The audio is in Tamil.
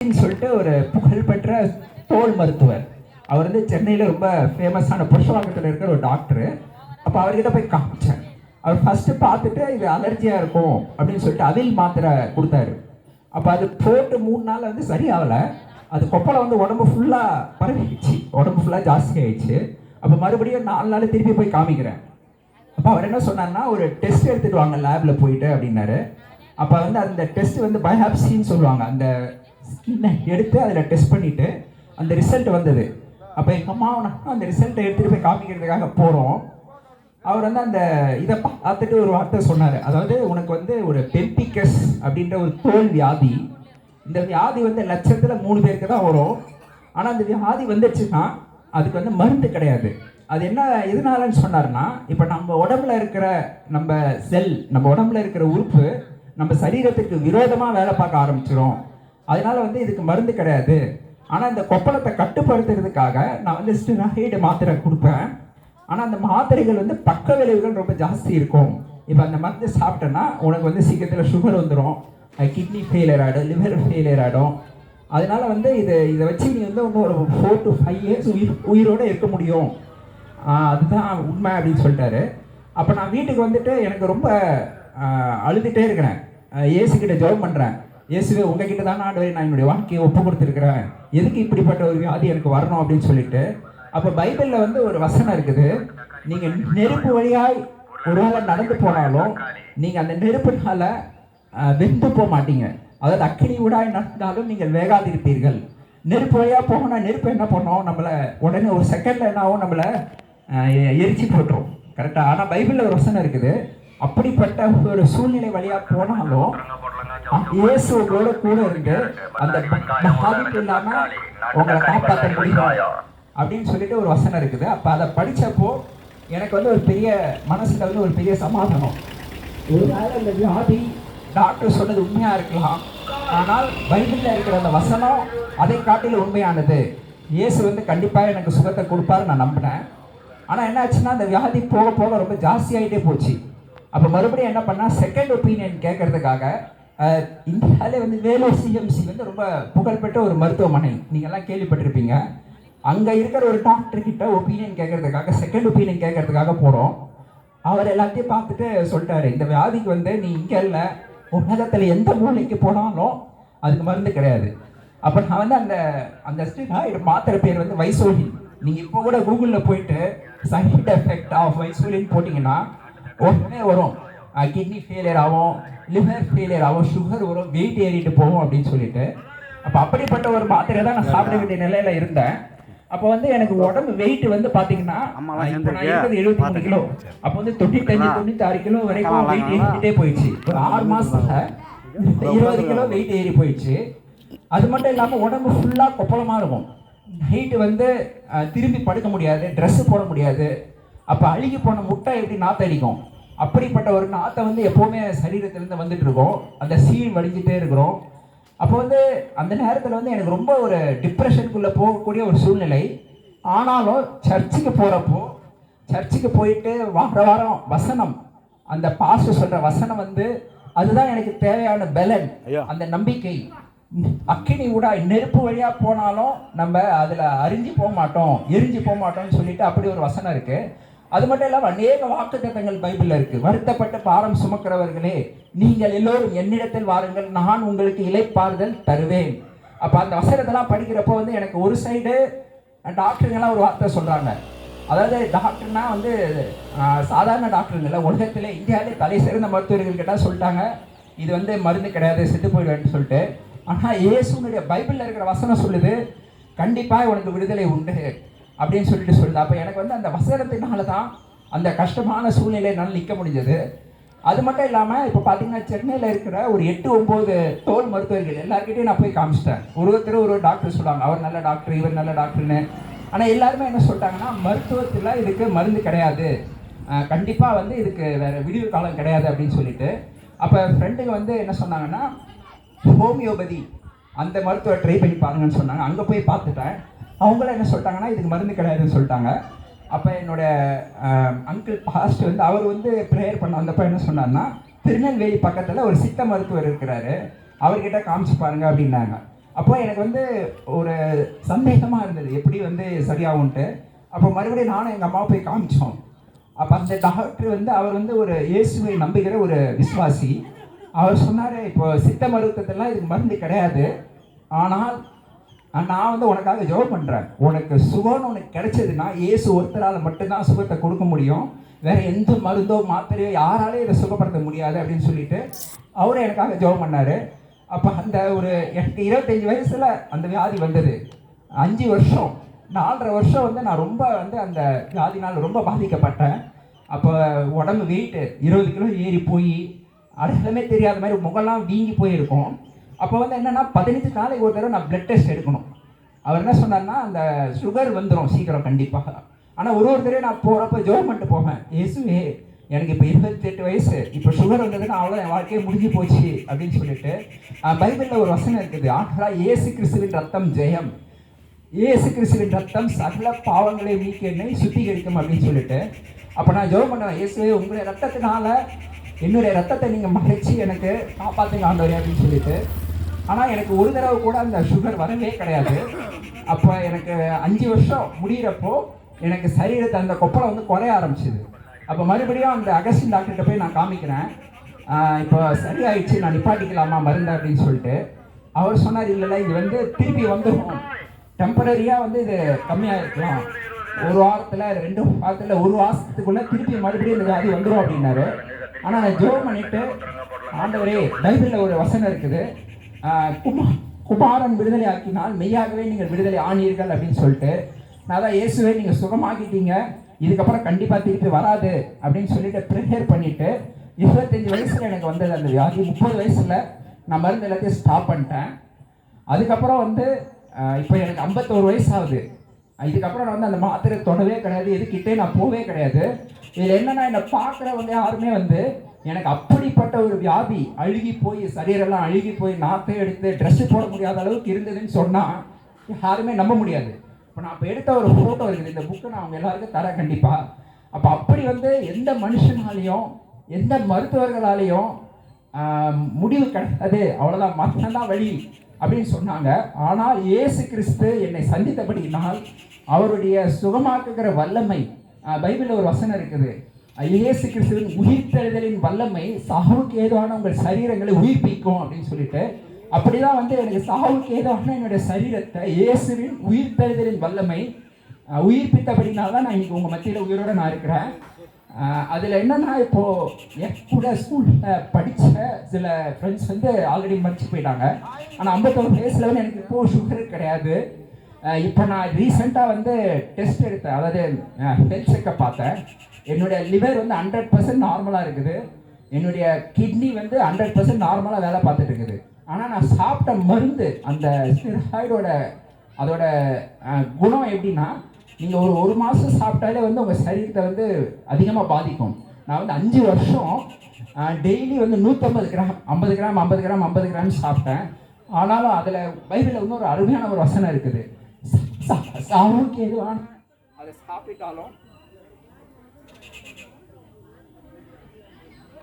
சொல்லிட்டு ஒரு புகழ்பெற்ற தோல் மருத்துவர். அவர் வந்து சென்னையில் ரொம்ப ஃபேமஸான புருஷவாக்கத்தில் இருக்கிற ஒரு டாக்டர் அப்போ அவர்கிட்ட போய் காமிச்சேன் அவர் ஃபஸ்ட்டு பார்த்துட்டு இது அலர்ஜியாக இருக்கும் அப்படின்னு சொல்லிட்டு அவில் மாத்திரை கொடுத்தாரு. அப்போ அது போட்டு மூணு நாள் வந்து சரியாகலை. அது கொப்பளை வந்து உடம்பு ஃபுல்லாக பரவிடுச்சு. உடம்பு ஃபுல்லாக ஜாஸ்தி ஆயிடுச்சு. அப்போ மறுபடியும் நாலு நாள் திருப்பி போய் காமிக்கிறேன். அப்போ அவர் என்ன சொன்னார்னா ஒரு டெஸ்ட் எடுத்துகிட்டு வாங்க லேபில் போயிட்டு அப்படின்னாரு. அப்போ வந்து அந்த டெஸ்ட் வந்து பயாப்சின்னு சொல்லுவாங்க. அந்த ஸ்கின்னை எடுத்து அதில் டெஸ்ட் பண்ணிவிட்டு அந்த ரிசல்ட் வந்தது. அப்போ எங்கள் அம்மாவை அந்த ரிசல்ட்டை எடுத்துகிட்டு போய் காமிக்கிறதுக்காக போகிறோம் அவர் வந்து அந்த இதை பார்த்துட்டு ஒரு வார்த்தை சொன்னார். அதாவது உனக்கு வந்து ஒரு பெம்பிக்கஸ் அப்படின்ற ஒரு தோல் வியாதி இந்த வியாதி வந்து லட்சத்தில் மூணு பேருக்கு தான் வரும். ஆனால் அந்த வியாதி வந்துடுச்சுன்னா அதுக்கு வந்து மருந்து கிடையாது. அது என்ன எதனாலன்னு சொன்னார்னா இப்போ நம்ம உடம்புல இருக்கிற நம்ம செல் நம்ம உடம்புல இருக்கிற உறுப்பு நம்ம சரீரத்துக்கு விரோதமாக வேலை பார்க்க ஆரம்பிச்சிரும். அதனால வந்து இதுக்கு மருந்து கிடையாது. ஆனால் இந்த கொப்பளத்தை கட்டுப்படுத்துறதுக்காக நான் வந்து ஸ்டிராய்டு மாத்திரை கொடுப்பேன். ஆனால் அந்த மாத்திரைகள் வந்து பக்க விளைவுகள் ரொம்ப ஜாஸ்தி இருக்கும். இப்போ அந்த மருந்து சாப்பிட்டேன்னா உனக்கு வந்து சீக்கிரத்தில் சுகர் வந்துடும் கிட்னி ஃபெயிலியர் ஆகிடும் லிவர் ஃபெயிலியர் ஆகிடும் அதனால வந்து இது இதை வச்சு நீ வந்து இன்னும் ஒரு ஃபோர் டு ஃபைவ் இயர்ஸ் உயிர் உயிரோடு இருக்க முடியும். அதுதான் உண்மை அப்படின்னு சொல்லிட்டாரு. அப்போ நான் வீட்டுக்கு வந்துட்டு எனக்கு ரொம்ப அழுதுகிட்டே இருக்கிறேன். ஆஹ் இயேசுகிட்ட ஜெபம் பண்ணுறேன் இயேசுவே உங்ககிட்ட தான் ஆண்டவரே நான் என்னுடைய வாழ்க்கையை ஒப்பு கொடுத்துருக்குறேன் எதுக்கு இப்படிப்பட்ட ஒரு வியாதி எனக்கு வரணும் அப்படின்னு சொல்லிட்டு அப்போ பைபிளில் வந்து ஒரு வசனம் இருக்குது. நீங்கள் நெருப்பு வழியாய் ஒருவேளை நடந்து போனாலும் நீங்கள் அந்த நெருப்புனால வெந்து போக மாட்டீங்க. அதாவது அக்கினி ஊடாய் நடந்தாலும் நீங்கள் வேகாதிருப்பீர்கள். நெருப்பு வழியாக போகணும் நெருப்பு என்ன பண்ணோம்? நம்மளை உடனே ஒரு செகண்டில் என்ன ஆகும் நம்மளை எரிச்சு போட்டுரும். கரெக்டாக ஆனால் பைபிளில் ஒரு வசனம் இருக்குது. அப்படிப்பட்ட ஒரு சூழ்நிலை வழியாக போனாலும் இயேசுவோட கூட இருந்து அந்த பாதிப்பு இல்லாமல் உங்களை காப்பாற்ற முடியும் அப்படின்னு சொல்லிட்டு ஒரு வசனம் இருக்குது. அப்போ அதை படிச்சப்போ எனக்கு வந்து ஒரு பெரிய மனசுல வந்து ஒரு பெரிய சமாதானம். ஒருவேளை இந்த வியாதி டாக்டர் சொன்னது உண்மையா இருக்கலாம். ஆனால் பைபிளில் இருக்கிற அந்த வசனம் அதை காட்டிலும் உண்மையானது. இயேசு வந்து கண்டிப்பாக எனக்கு சுகத்தை கொடுப்பாரு நான் நம்பினேன். ஆனால் என்ன ஆச்சுன்னா அந்த வியாதி போக போக ரொம்ப ஜாஸ்தியாயிட்டே போச்சு. அப்போ மறுபடியும் என்ன பண்ணால் செகண்ட் ஒப்பீனியன் கேட்கறதுக்காக இந்தியாவிலே வந்து வேலூர் சிஎம்சி வந்து ரொம்ப புகழ்பெற்ற ஒரு மருத்துவமனை. நீங்கள்லாம் கேள்விப்பட்டிருப்பீங்க. அங்கே இருக்கிற ஒரு டாக்டர் கிட்ட ஒப்பீனியன் கேட்கறதுக்காக செகண்ட் ஒப்பீனியன் கேட்கறதுக்காக போகிறோம் அவர் எல்லாத்தையும் பார்த்துட்டு சொல்லிட்டாரு. இந்த வியாதிக்கு வந்து நீ இங்கே இல்லை. உலகத்தில் எந்த மூலைக்கு போனாலும் அதுக்கு மருந்து கிடையாது. அப்போ நான் வந்து அந்த அந்த ஸ்டீராய்டு மாத்திரை பேர் வந்து வைசோலின் நீங்கள் இப்போ கூட கூகுளில் போயிட்டு சைட் எஃபெக்ட் ஆஃப் வைசோலின் போட்டிங்கன்னா உடனே வரும். கிட்னி ஃபெயிலியர் ஆகும் லிவர் ஃபெயிலியர் ஆகும் சுகர் வரும் வெயிட் ஏறிட்டு போகும் அப்படின்னு சொல்லிட்டு. அப்போ அப்படிப்பட்ட ஒரு மாத்திரை தான் நான் சாப்பிட வேண்டிய நிலையில இருந்தேன். அப்போ வந்து எனக்கு உடம்பு வெயிட் வந்து? இருக்கிறது எழுபத்தி மூணு கிலோ. அப்போ வந்து தொண்ணூத்தஞ்சு தொண்ணூத்தாறு கிலோ வரைக்கும் வெயிட் ஏறிக்கிட்டே போயிடுச்சு. ஒரு ஆறு மாசத்துல இருபது கிலோ வெயிட் ஏறி போயிடுச்சு. அது மட்டும் இல்லாம உடம்பு ஃபுல்லா கொப்பளமா இருக்கும். நைட்டு வந்து திரும்பி படுக்க முடியாது Dress போட முடியாது. அப்போ அழுகி போன முட்டை எப்படி நாத்தடிக்கும்? அப்படிப்பட்ட ஒரு நாத்தை வந்து எப்போவுமே சரீரத்திலேருந்து வந்துட்டு இருக்கோம். அந்த சீல் வடிஞ்சிட்டே இருக்கிறோம். அப்போ வந்து அந்த நேரத்தில் வந்து எனக்கு ரொம்ப ஒரு டிப்ரெஷனுக்குள்ளே போகக்கூடிய ஒரு சூழ்நிலை. ஆனாலும் சர்ச்சுக்கு போகிறப்போ சர்ச்சுக்கு போயிட்டு வார வாரம் வசனம் அந்த பாஸ்டர் சொல்கிற வசனம் வந்து அதுதான் எனக்கு தேவையான பலன். அந்த நம்பிக்கை. அக்கினி ஊடா நெருப்பு வழியா போனாலும் நம்ம அதுல அறிஞ்சு போக மாட்டோம் எரிஞ்சு போக மாட்டோம்னு சொல்லிட்டு அப்படி ஒரு வசனம் இருக்கு. அது மட்டும் இல்லாம அநேக வாக்குத்தட்டங்கள் பைபிளில் இருக்கு. வருத்தப்பட்ட பாரம் சுமக்கிறவர்களே நீங்கள் எல்லோரும் என்னிடத்தில் வாருங்கள் நான் உங்களுக்கு இலைப்பாறுதல் தருவேன். அப்போ அந்த வசனத்தெல்லாம் படிக்கிறப்போ வந்து எனக்கு ஒரு சைடு டாக்டருங்கெல்லாம் ஒரு வார்த்தை சொல்கிறாங்க அதாவது டாக்டர்னா வந்து சாதாரண டாக்டருங்க இல்லை. உலகத்திலே இந்தியாவிலே தலை சிறந்த மருத்துவர்கள் கிட்ட சொல்லிட்டாங்க. இது வந்து மருந்து கிடையாது செத்து போயிடுவேன்னு சொல்லிட்டு. ஆனால் இயேசுனுடைய பைபிளில் இருக்கிற வசனம் சொல்லுது கண்டிப்பாக உனக்கு விடுதலை உண்டு. அப்படின்னு சொல்லிட்டு சொல்லுது. அப்போ எனக்கு வந்து அந்த வசனத்தினால தான் அந்த கஷ்டமான சூழ்நிலை என்னால் நிற்க முடிஞ்சது. அது மட்டும் இல்லாமல் இப்போ பார்த்தீங்கன்னா சென்னையில் இருக்கிற ஒரு எட்டு ஒம்பது தோல் மருத்துவர்கள் எல்லாருக்கிட்டையும் நான் போய் காமிச்சிட்டேன். ஒரு ஒருத்தர் ஒரு டாக்டர் சொல்லுவாங்க. அவர் நல்ல டாக்டர் இவர் நல்ல டாக்டர்னு ஆனால் எல்லாருமே என்ன சொல்லிட்டாங்கன்னா மருத்துவத்தில் இதுக்கு மருந்து கிடையாது. கண்டிப்பாக வந்து இதுக்கு வேறு விடிவு காலம் கிடையாது அப்படின்னு சொல்லிட்டு. அப்போ ஃப்ரெண்டுங்க வந்து என்ன சொன்னாங்கன்னா ஹோமியோபதி அந்த மருத்துவ ட்ரை பண்ணி பாருங்கன்னு சொன்னாங்க. அங்கே போய் பார்த்துட்டேன். அவங்களும் என்ன சொல்லிட்டாங்கன்னா இதுக்கு மருந்து கிடையாதுன்னு சொல்லிட்டாங்க. அப்போ என்னோட அங்கிள் பாஸ்ட் வந்து அவர் வந்து ப்ரேயர் பண்ண வந்தப்போ என்ன சொன்னார்னா திருநெல்வேலி பக்கத்தில் ஒரு சித்த மருத்துவர் இருக்கிறாரு. அவர்கிட்ட காமிச்சு பாருங்க அப்படின்னாங்க. அப்போ எனக்கு வந்து ஒரு சந்தேகமாக இருந்தது. எப்படி வந்து சரியாகும்ன்ட்டு. அப்போ மறுபடியும் நானும் எங்கள் அம்மாவை போய் காமிச்சோம். அப்போ அந்த டாக்டர் வந்து அவர் வந்து ஒரு இயேசுவை நம்புகிற ஒரு விசுவாசி. அவர் சொன்னார் இப்போ சித்த மருத்துவத்தெல்லாம் இதுக்கு மருந்து கிடையாது. ஆனால் நான் வந்து உனக்காக ஜெபம் பண்ணுறேன் உனக்கு சுகம்னு உனக்கு கிடைச்சதுன்னா இயேசு ஒருத்தரால் மட்டும்தான் சுகத்தை கொடுக்க முடியும். வேற எந்த மருந்தோ மாத்திரையோ யாராலையும் இதை சுகப்படுத்த முடியாது அப்படின்னு சொல்லிட்டு அவரும் எனக்காக ஜெபம் பண்ணார். அப்போ அந்த ஒரு எனக்கு இருபத்தஞ்சி வயசில் அந்த வியாதி வந்தது. அஞ்சு வருஷம் நாலரை வருஷம் வந்து நான் ரொம்ப வந்து அந்த வியாதினால் ரொம்ப பாதிக்கப்பட்டேன். அப்போ உடம்பு வெயிட்டு இருபது கிலோ ஏறி போய் அடுத்ததுமே தெரியாத மாதிரி முகம்லாம் வீங்கி போயிருக்கும். அப்போ வந்து என்னென்னா பதினஞ்சு நாளைக்கு ஒரு தடவை நான் பிளட் டெஸ்ட் எடுக்கணும். அவர் என்ன சொன்னார்னா அந்த சுகர் வந்துடும் சீக்கிரம் கண்டிப்பாக ஆனால் ஒரு ஒரு தடவை நான் போகிறப்ப ஜோம் பண்ணிட்டு போவேன். இயேசுவே எனக்கு இப்போ இருபத்தெட்டு வயசு. இப்போ சுகர் வந்ததுன்னா அவ்வளோ என் வாழ்க்கையே முடிஞ்சு போச்சு அப்படின்னு சொல்லிட்டு பைபிளில் ஒரு வசனம் இருக்குது. ஆற்றா இயேசு கிறிஸ்துவின் ரத்தம் ஜெயம். இயேசு கிறிஸ்துவின் ரத்தம் சகல பாவங்களை நீக்கி என்னை சுத்திகரிக்கும் அப்படின்னு சொல்லிட்டு. அப்போ நான் ஜெபம் பண்ணுவேன் இயேசுவே உங்களுடைய ரத்தத்தினால என்னுடைய ரத்தத்தை நீங்கள் மறைச்சி எனக்கு காப்பாற்றுங்க ஆண்டவரே அப்படின்னு சொல்லிட்டு. ஆனால் எனக்கு ஒரு தடவை கூட அந்த சுகர் வரவே கிடையாது. அப்போ எனக்கு அஞ்சு வருஷம் முடிகிறப்போ எனக்கு சரீரத்தை அந்த கொப்பளம் வந்து குறைய ஆரம்பிச்சிது. அப்போ மறுபடியும் அந்த அகஸ்டின் டாக்டர்கிட்ட போய் நான் காமிக்கிறேன். இப்போ சரியாயிடுச்சு நான் நிப்பாட்டிக்கலாமா மருந்து அப்படின்னு சொல்லிட்டு. அவர் சொன்னார் இல்லைல்ல இது வந்து திருப்பி வந்துடும் டெம்பரரியாக வந்து இது கம்மியாக இருக்கலாம் ஒரு வாரத்தில் ரெண்டு வாரத்தில் ஒரு வாரத்துக்குள்ளே திருப்பி மறுபடியும் இந்த வியாதி வந்துடும் அப்படின்னாரு. ஆனால் நான் ஜோம் பண்ணிட்டு ஆண்டவரே பைபிளில் ஒரு வசனம் இருக்குது. குமாரன் விடுதலை ஆக்கினால் மெய்யாகவே நீங்கள் விடுதலை ஆனீர்கள் அப்படின்னு சொல்லிட்டு நான் இயேசுவே நீங்கள் சுகமாக்கிட்டீங்க இதுக்கப்புறம் கண்டிப்பாக திருப்பி வராது அப்படின்னு சொல்லிட்டு ப்ரிப்பேர் பண்ணிட்டு இருபத்தஞ்சி வயசில் எனக்கு வந்தது அந்த வியாதி. முப்பது வயசில் நான் மருந்து எல்லாத்தையும் ஸ்டாப் பண்ணிட்டேன். அதுக்கப்புறம் வந்து இப்போ எனக்கு ஐம்பத்தோரு வயசு ஆகுது இதுக்கப்புறம் நான் வந்து அந்த மாத்திரை தொடவே கிடையாது. எதுக்கிட்டே நான் போவே கிடையாது. இதில் என்னென்னா என்னை பார்க்குறவங்க யாருமே வந்து எனக்கு அப்படிப்பட்ட ஒரு வியாதி அழுகி போய் சரீரெல்லாம் அழுகி போய் நாத்தே எடுத்து ட்ரெஸ்ஸு போட முடியாத அளவுக்கு இருந்ததுன்னு சொன்னால் யாருமே நம்ப முடியாது. இப்போ நான் இப்போ எடுத்த ஒரு ஃபோட்டோ இருக்குது. இந்த புக்கை நான் அவங்க எல்லாருக்கும் தரேன் கண்டிப்பாக அப்போ அப்படி வந்து எந்த மனுஷனாலையும் எந்த மருத்துவர்களாலையும் முடிவு கிடையாது. அவ்வளோதான் மட்டும்தான் வழி அப்படின்னு சொன்னாங்க. ஆனால் இயேசு கிறிஸ்து என்னை சந்தித்தபடியினால் அவருடைய சுகமாக்குகிற வல்லமை பைபிளில் ஒரு வசனம் இருக்குது. இயேசு கிறிஸ்துவின் உயிர்த்தெழுதலின் வல்லமை சாவுக்கு ஏதுவான உங்கள் சரீரங்களை உயிர்ப்பிக்கும் அப்படின்னு சொல்லிட்டு அப்படிதான் வந்து எனக்கு சாவுக்கு ஏதுவான என்னுடைய சரீரத்தை இயேசுவின் உயிர்த்தெழுதலின் வல்லமை ஆஹ், உயிர்ப்பித்தபடினால தான் நான் இன்னைக்கு உங்கள் மத்தியில் உயிரோட நான் இருக்கிறேன். அதில் என்னென்னா என்னன்னா இப்போ என் கூட ஸ்கூலில் படித்த சில ஃப்ரெண்ட்ஸ் வந்து ஆல்ரெடி மறைச்சு போயிட்டாங்க. ஆனால் ஐம்பத்தொரு வயசுல வந்து எனக்கு இப்போ சுகர் கிடையாது. இப்போ நான் ரீசெண்டாக வந்து டெஸ்ட் எடுத்தேன். அதாவது ஹெல்த் செக்கப் பார்த்தேன். என்னுடைய லிவர் வந்து ஹண்ட்ரட் பர்சன்ட் நார்மலாக இருக்குது என்னுடைய கிட்னி வந்து ஹண்ட்ரட் பர்சன்ட் நார்மலாக வேலை பார்த்துட்டு இருக்குது ஆனால் நான் சாப்பிட்ட மருந்து அந்த ஸ்டிராய்டோட அதோட குணம் எப்படின்னா நீங்கள் ஒரு ஒரு மாதம் சாப்பிட்டாலே வந்து உங்கள் சரீரத்தை வந்து அதிகமாக பாதிக்கும் நான் வந்து அஞ்சு வருஷம் டெய்லி வந்து நூற்றம்பது கிராம் ஐம்பது கிராம் ஐம்பது கிராம் ஐம்பது கிராம் சாப்பிட்டேன் ஆனாலும் அதில் பைபிளில் வந்து ஒரு அருமையான ஒரு வசனம் இருக்குது சாவுக்கு எதுவான அதை சாப்பிட்டாலும்